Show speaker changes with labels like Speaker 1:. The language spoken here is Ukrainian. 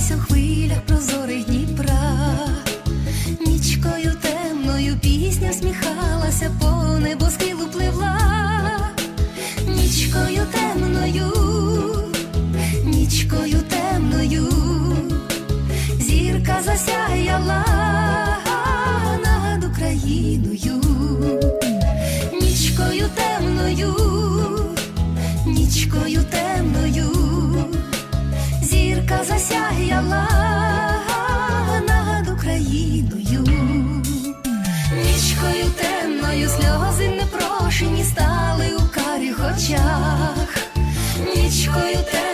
Speaker 1: у хвилях прозорих Дніпра. Нічкою темною пісня всміхалася, по небосхилу пливла. Нічкою темною, нічкою темною, зірка засяяла над Україною. Нічкою темною, нічкою темною, Нічкою темною сльози непрошені стали у карих очах. Нічкою темною